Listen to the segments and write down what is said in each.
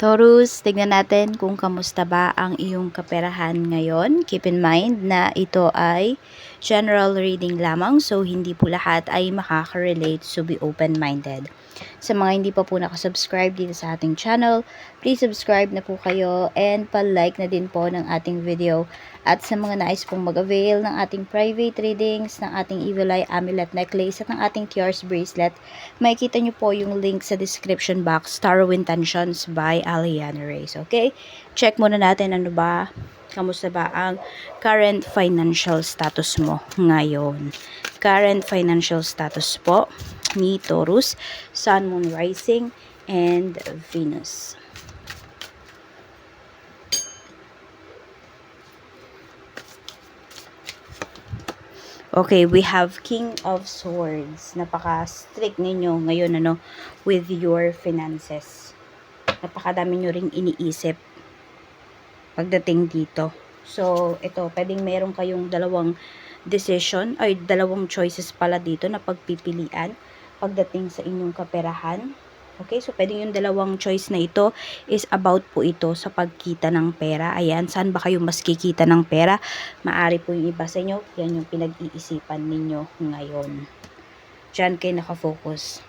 Taurus, tignan natin kung kamusta ba ang iyong kaperahan ngayon. Keep in mind na ito ay general reading lamang so hindi po lahat ay makaka-relate so be open-minded. Sa mga hindi pa po nakasubscribe dito sa ating channel, please subscribe na po kayo and pa-like na din po ng ating video. At sa mga nais pong mag-avail ng ating private readings, ng ating Evil Eye Amulet Necklace at ng ating Tears Bracelet, makikita nyo po yung link sa description box, Tarot Intentions by Aliana Reyes. Okay? Check muna natin ano ba, kamusta ba ang current financial status mo ngayon. Current financial status po ni Taurus, Sun, Moon, Rising, and Venus. Okay, we have King of Swords. Napaka-strict ninyo ngayon ano with your finances. Napakadami nyo ring iniisip pagdating dito. So, ito, pwedeng meron kayong dalawang decision, ay dalawang choices pala dito na pagpipilian pagdating sa inyong kaperahan. Okay, so pwedeng yung dalawang choice na ito is about po ito sa pagkita ng pera. Ayan, saan ba kayo mas kikita ng pera? Maari po yung iba sa inyo, yan yung pinag-iisipan ninyo ngayon. Diyan kayo nakafocus.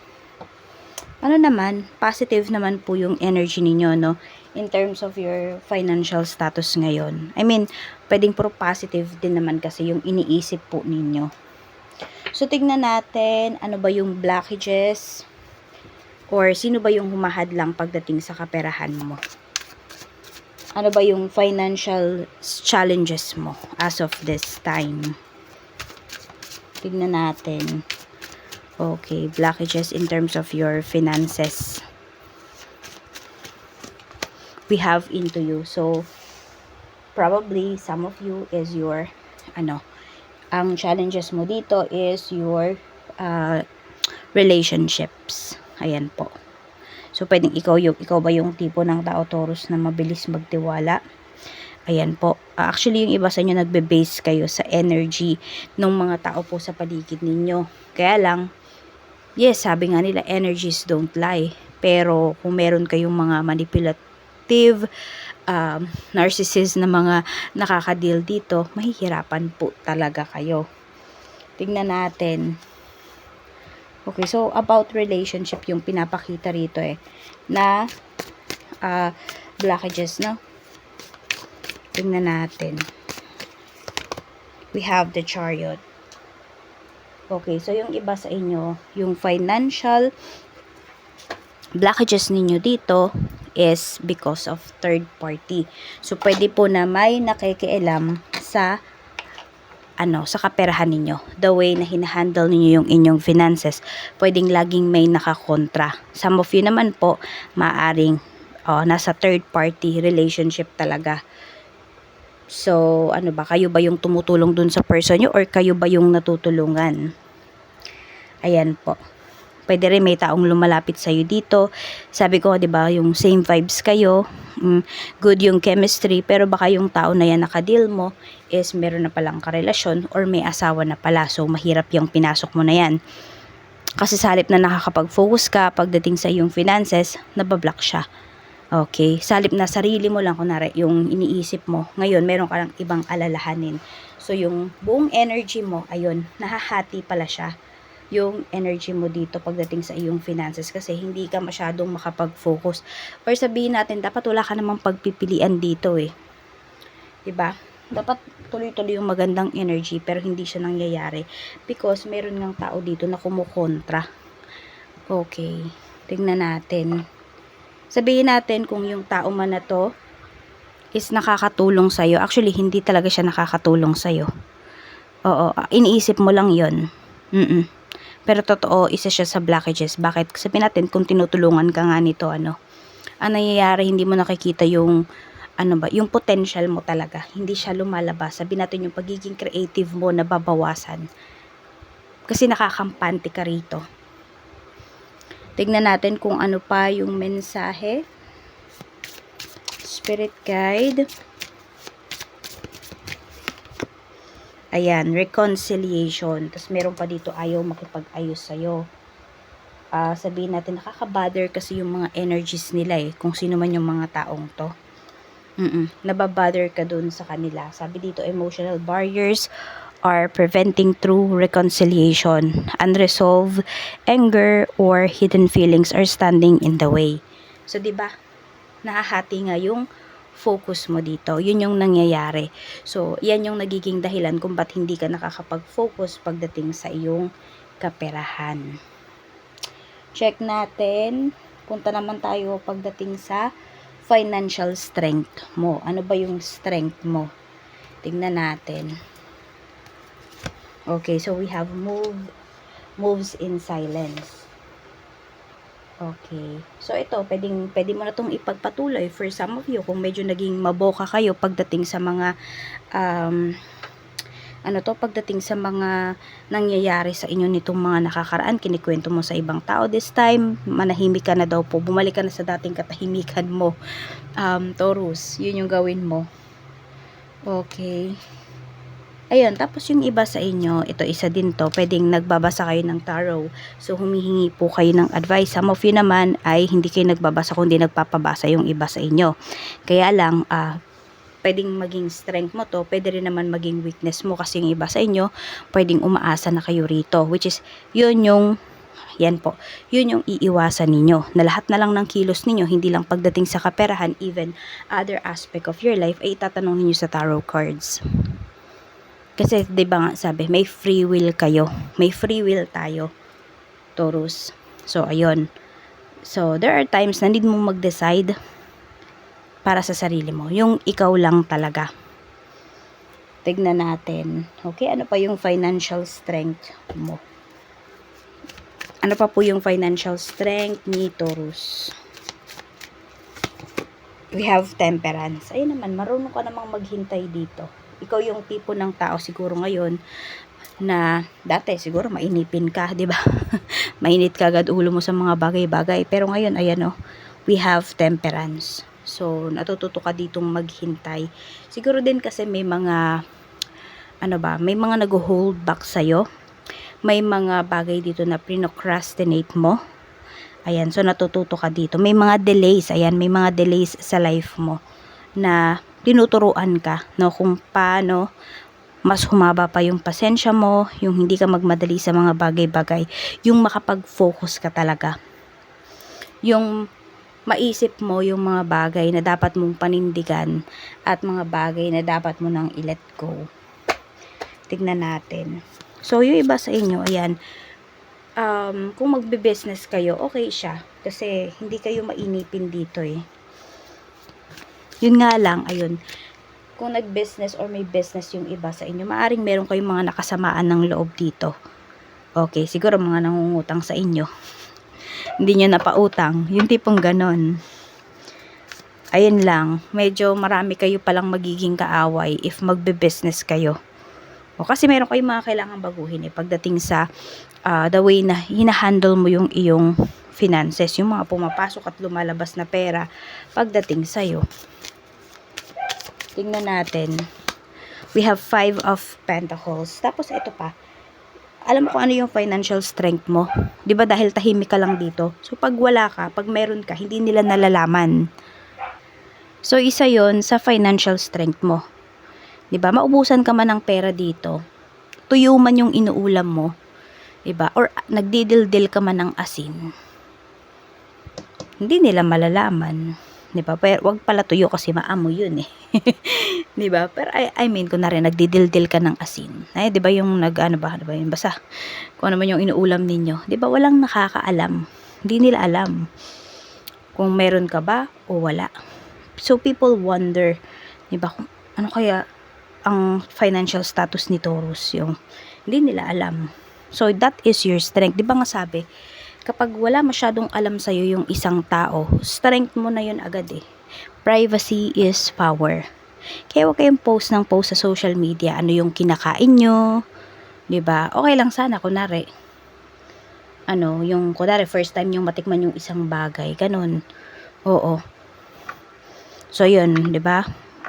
Ano naman, positive naman po yung energy ninyo, no? In terms of your financial status ngayon. I mean, pwedeng puro positive din naman kasi yung iniisip po ninyo. So, tignan natin, ano ba yung blockages, or sino ba yung humahadlang pagdating sa kaperahan mo? Ano ba yung financial challenges mo as of this time? Tignan natin. Okay, blockages in terms of your finances. We have into you. So, probably some of you is your, ano, ang challenges mo dito is your uh, relationships. Ayan po. So, pwedeng ikaw, yung, ikaw ba yung tipo ng tao Taurus na mabilis magtiwala? Ayan po. Uh, actually, yung iba sa inyo nagbe-base kayo sa energy ng mga tao po sa paligid ninyo. Kaya lang, yes, sabi nga nila, energies don't lie. Pero, kung meron kayong mga manipulative, um, narcissist na mga nakakadeal dito, mahihirapan po talaga kayo. Tingnan natin Okay, so about relationship yung pinapakita rito eh na uh, blockages, no? Tingnan natin. We have the chariot. Okay, so yung iba sa inyo, yung financial blockages ninyo dito is because of third party. So, pwede po na may nakikialam sa ano, sa kaperahan ninyo. The way na hinahandle ninyo yung inyong finances, pwedeng laging may nakakontra. Some of you naman po, maaring oh, nasa third party relationship talaga. So, ano ba, kayo ba yung tumutulong dun sa person nyo or kayo ba yung natutulungan? Ayan po pwede rin may taong lumalapit sa iyo dito. Sabi ko, 'di ba, yung same vibes kayo, mm, good yung chemistry, pero baka yung tao na yan nakadeal mo is meron na palang karelasyon or may asawa na pala. So mahirap yung pinasok mo na yan. Kasi sa na nakakapag-focus ka pagdating sa iyong finances, nabablock siya. Okay, salip na sarili mo lang kunwari yung iniisip mo. Ngayon, meron ka lang ibang alalahanin. So, yung buong energy mo, ayun, nahahati pala siya yung energy mo dito pagdating sa iyong finances kasi hindi ka masyadong makapag-focus. Or sabihin natin, dapat wala ka namang pagpipilian dito eh. ba? Dapat tuloy-tuloy yung magandang energy pero hindi siya nangyayari because meron ng tao dito na kumukontra. Okay, tingnan natin. Sabihin natin kung yung tao man na to is nakakatulong sa'yo. Actually, hindi talaga siya nakakatulong sa'yo. Oo, iniisip mo lang yon. Mm-mm. Pero totoo, isa siya sa blockages. Bakit? Sabihin natin kung tinutulungan ka nga nito, ano, ang nangyayari, hindi mo nakikita yung, ano ba, yung potential mo talaga. Hindi siya lumalabas. Sabihin natin yung pagiging creative mo na babawasan. Kasi nakakampante ka rito. Tignan natin kung ano pa yung mensahe. Spirit guide. Ayan, reconciliation. Tapos meron pa dito ayaw makipag-ayos sa'yo. ah, sabihin natin, nakaka-bother kasi yung mga energies nila eh, kung sino man yung mga taong to. Mm nababother ka dun sa kanila. Sabi dito, emotional barriers are preventing true reconciliation. Unresolved anger or hidden feelings are standing in the way. So, di ba? Nahahati nga yung focus mo dito. Yun yung nangyayari. So, yan yung nagiging dahilan kung ba't hindi ka nakakapag-focus pagdating sa iyong kaperahan. Check natin. Punta naman tayo pagdating sa financial strength mo. Ano ba yung strength mo? Tingnan natin. Okay, so we have move moves in silence. Okay. So ito, pwedeng pwede mo na tong ipagpatuloy for some of you kung medyo naging maboka kayo pagdating sa mga um, ano to pagdating sa mga nangyayari sa inyo nitong mga nakakaraan kinikwento mo sa ibang tao this time manahimik ka na daw po bumalik ka na sa dating katahimikan mo um, Taurus yun yung gawin mo okay Ayun, tapos yung iba sa inyo, ito isa din to, pwedeng nagbabasa kayo ng tarot. So, humihingi po kayo ng advice. Some of you naman ay hindi kayo nagbabasa kundi nagpapabasa yung iba sa inyo. Kaya lang, ah, pwedeng maging strength mo to, pwede rin naman maging weakness mo kasi yung iba sa inyo, pwedeng umaasa na kayo rito. Which is, yun yung yan po. Yun yung iiwasan ninyo. Na lahat na lang ng kilos ninyo, hindi lang pagdating sa kaperahan, even other aspect of your life, ay itatanong ninyo sa tarot cards. Kasi 'di ba nga sabi, may free will kayo. May free will tayo. Taurus. So ayun. So there are times na need mo mag-decide para sa sarili mo. Yung ikaw lang talaga. Tignan natin. Okay, ano pa yung financial strength mo? Ano pa po yung financial strength ni Taurus? We have temperance. Ayun naman, marunong ka namang maghintay dito ikaw yung tipo ng tao siguro ngayon na dati siguro mainipin ka, 'di ba? Mainit ka agad ulo mo sa mga bagay-bagay. Pero ngayon ayan oh, we have temperance. So natututo ka ditong maghintay. Siguro din kasi may mga ano ba, may mga nag-hold back sa May mga bagay dito na procrastinate mo. Ayan, so natututo ka dito. May mga delays, ayan, may mga delays sa life mo na tinuturuan ka no kung paano mas humaba pa yung pasensya mo, yung hindi ka magmadali sa mga bagay-bagay, yung makapag-focus ka talaga. Yung maisip mo yung mga bagay na dapat mong panindigan at mga bagay na dapat mo nang i-let go. Tignan natin. So, yung iba sa inyo, ayan, um, kung magbe-business kayo, okay siya. Kasi hindi kayo mainipin dito eh yun nga lang, ayun, kung nag-business or may business yung iba sa inyo, maaring meron kayong mga nakasamaan ng loob dito. Okay, siguro mga nangungutang sa inyo. Hindi nyo napautang. Yung tipong ganon. Ayun lang, medyo marami kayo palang magiging kaaway if magbe-business kayo. O kasi meron kayong mga kailangan baguhin eh pagdating sa uh, the way na hinahandle mo yung iyong finances, yung mga pumapasok at lumalabas na pera pagdating sa'yo. Tingnan natin. We have five of pentacles. Tapos ito pa. Alam mo kung ano yung financial strength mo? ba dahil tahimik ka lang dito. So pag wala ka, pag meron ka, hindi nila nalalaman. So isa 'yon sa financial strength mo. 'Di ba? Maubusan ka man ng pera dito. Tuyo man yung inuulam mo. 'Di ba? Or nagdidildil ka man ng asin. Hindi nila malalaman. 'Di ba? Pero wag pala tuyo kasi maamoy 'yun eh. 'Di ba? Pero I, I mean rin nagdidildil ka ng asin. Ay 'di ba yung nag ano ba, 'di ba? Yung basa. Kung ano man yung inuulam ninyo, 'di ba? Walang nakakaalam. Hindi nila alam kung meron ka ba o wala. So people wonder, 'di ba? Ano kaya ang financial status ni Taurus yung hindi nila alam. So that is your strength. 'Di ba nga sabi, kapag wala masyadong alam sa'yo yung isang tao, strength mo na yun agad eh. Privacy is power. Kaya huwag kayong post ng post sa social media, ano yung kinakain nyo, ba diba? Okay lang sana, kunari, ano, yung, kunari, first time yung matikman yung isang bagay, ganun. Oo. So, yun, ba diba?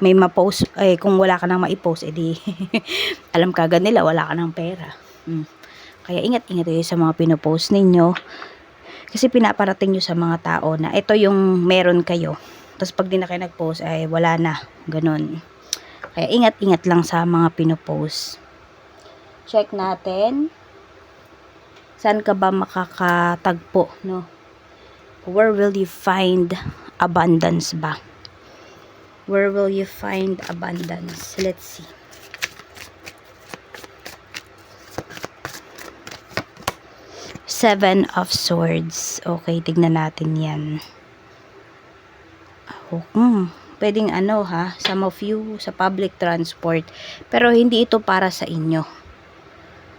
May ma-post, eh, kung wala ka nang ma-post, edi, alam ka agad nila, wala ka ng pera. Hmm. Kaya ingat-ingat kayo sa mga pinopost ninyo. Kasi pinaparating nyo sa mga tao na ito yung meron kayo. Tapos pag di na kayo nag-post, ay wala na. Ganon. Kaya ingat-ingat lang sa mga pinopost. Check natin. Saan ka ba makakatagpo, no? Where will you find abundance ba? Where will you find abundance? Let's see. Seven of Swords. Okay, tignan natin yan. Oh, hmm, pwedeng ano ha, some of you sa public transport. Pero hindi ito para sa inyo.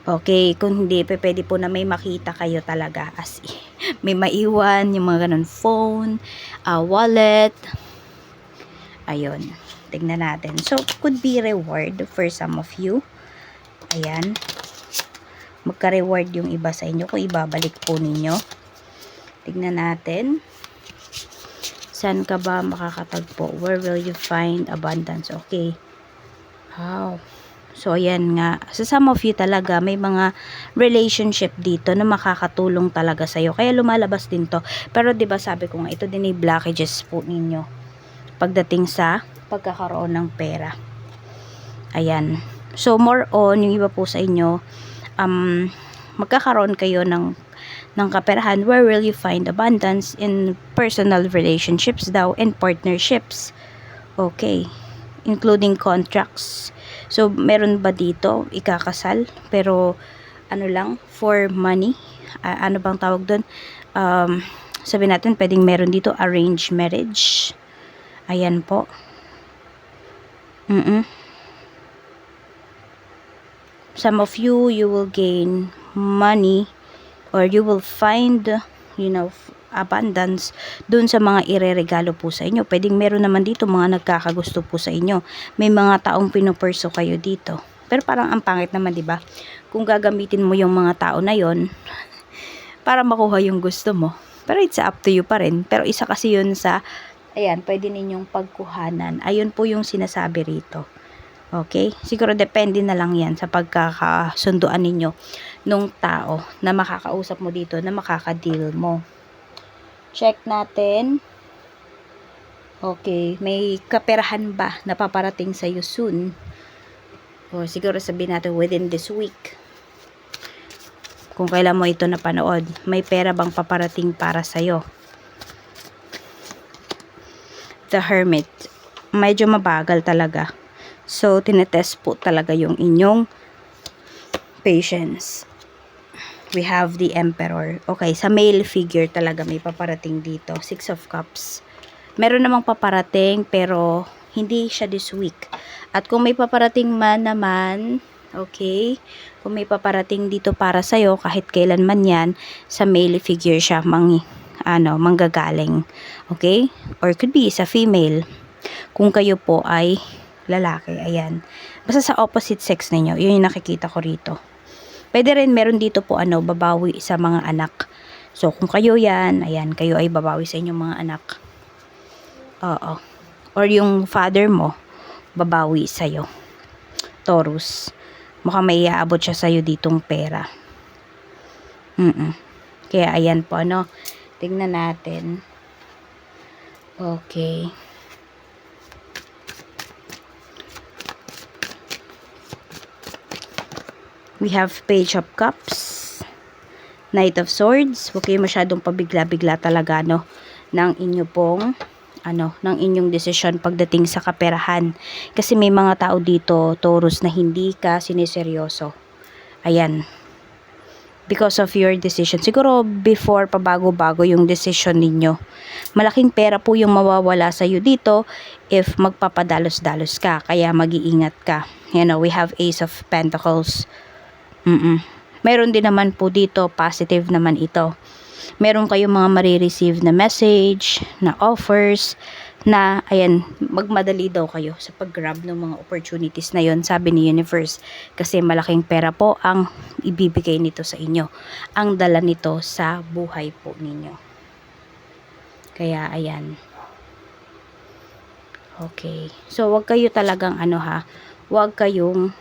Okay, kung hindi, pwede po na may makita kayo talaga. As may maiwan, yung mga ganun, phone, ah, wallet. Ayun, tignan natin. So, could be reward for some of you. Ayan. Magka-reward yung iba sa inyo kung ibabalik po ninyo. Tignan natin. Saan ka ba makakatagpo? Where will you find abundance? Okay. Wow. So, ayan nga. Sa some of you talaga, may mga relationship dito na makakatulong talaga sa'yo. Kaya lumalabas din to. Pero, ba sabi ko nga, ito din ay blockages po ninyo. Pagdating sa pagkakaroon ng pera. Ayan. So, more on, yung iba po sa inyo, um, magkakaroon kayo ng ng kaperahan where will you find abundance in personal relationships daw and partnerships. Okay including contracts. So meron ba dito ikakasal? Pero ano lang for money? Ah, ano bang tawag doon um, sabi natin pwedeng meron dito arranged marriage. Ayan po. Mm some of you you will gain money or you will find you know abundance dun sa mga ireregalo po sa inyo. Pwedeng meron naman dito mga nagkakagusto po sa inyo. May mga taong pinupurso kayo dito. Pero parang ang pangit naman, 'di ba? Kung gagamitin mo yung mga tao na 'yon para makuha yung gusto mo. Pero it's up to you pa rin. Pero isa kasi yun sa ayan, pwede ninyong pagkuhanan. Ayun po yung sinasabi rito. Okay? Siguro depende na lang yan sa pagkakasunduan ninyo nung tao na makakausap mo dito, na makakadeal mo. Check natin. Okay, may kaperahan ba na paparating sa'yo soon? O siguro sabihin natin within this week. Kung kailan mo ito napanood, may pera bang paparating para sa'yo? The Hermit. Medyo mabagal talaga. So, tinetest po talaga yung inyong patience. We have the Emperor. Okay, sa male figure talaga may paparating dito. Six of Cups. Meron namang paparating pero hindi siya this week. At kung may paparating man naman, okay, kung may paparating dito para sa'yo, kahit kailan man yan, sa male figure siya, mang, ano, manggagaling. Okay? Or could be sa female. Kung kayo po ay lalaki, ayan. Basta sa opposite sex ninyo, yun yung nakikita ko rito. Pwede rin meron dito po ano, babawi sa mga anak. So, kung kayo yan, ayan, kayo ay babawi sa inyong mga anak. Oo. Or yung father mo, babawi sa'yo. Taurus. Mukhang may iaabot siya sa'yo ditong pera. Mm Kaya ayan po, ano. Tingnan natin. Okay. We have Page of Cups, Knight of Swords. Huwag kayo masyadong pabigla-bigla talaga, no, ng inyo pong, ano, ng inyong desisyon pagdating sa kaperahan. Kasi may mga tao dito, Taurus, na hindi ka siniseryoso. Ayan. Because of your decision. Siguro, before pa bago-bago yung decision ninyo. Malaking pera po yung mawawala sa'yo dito if magpapadalos-dalos ka. Kaya mag-iingat ka. You know, we have Ace of Pentacles. Mm-mm. Meron din naman po dito, positive naman ito. Meron kayong mga marireceive na message, na offers, na, ayan, magmadali daw kayo sa pag-grab ng mga opportunities na yon sabi ni Universe. Kasi malaking pera po ang ibibigay nito sa inyo. Ang dala nito sa buhay po ninyo. Kaya, ayan. Okay. So, wag kayo talagang ano ha, wag kayong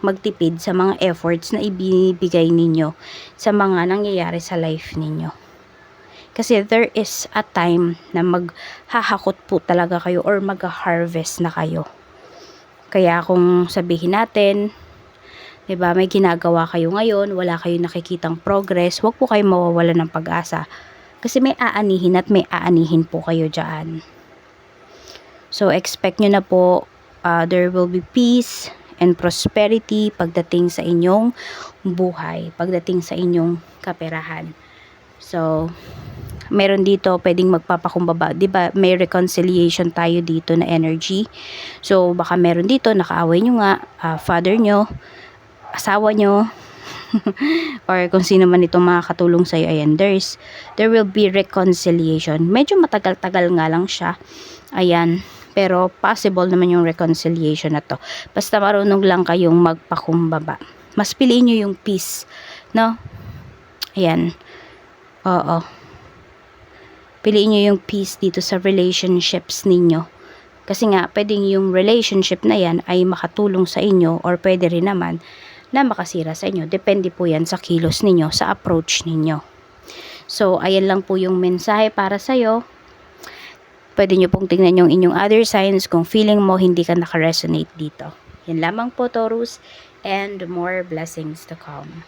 magtipid sa mga efforts na ibibigay ninyo sa mga nangyayari sa life ninyo. Kasi there is a time na maghahakot po talaga kayo or mag-harvest na kayo. Kaya kung sabihin natin, 'di ba, may ginagawa kayo ngayon, wala kayong nakikitang progress, huwag po kayo mawawala ng pag-asa. Kasi may aanihin at may aanihin po kayo diyan. So expect nyo na po uh, there will be peace and prosperity pagdating sa inyong buhay, pagdating sa inyong kaperahan. So, meron dito pwedeng magpapakumbaba. 'Di ba? May reconciliation tayo dito na energy. So, baka meron dito nakaaway nyo nga, ah, father nyo, asawa nyo, or kung sino man itong makakatulong sa'yo, ayan, there's, there will be reconciliation. Medyo matagal-tagal nga lang siya. Ayan, pero possible naman yung reconciliation na to. Basta marunong lang kayong magpakumbaba. Mas piliin nyo yung peace, no? Ayan. Oo. Piliin nyo yung peace dito sa relationships ninyo. Kasi nga, pwedeng yung relationship na yan ay makatulong sa inyo or pwede rin naman na makasira sa inyo. Depende po yan sa kilos ninyo, sa approach ninyo. So, ayan lang po yung mensahe para sa'yo. Pwede nyo pong tingnan yung inyong other signs kung feeling mo hindi ka nakaresonate dito. Yan lamang po, Taurus, and more blessings to come.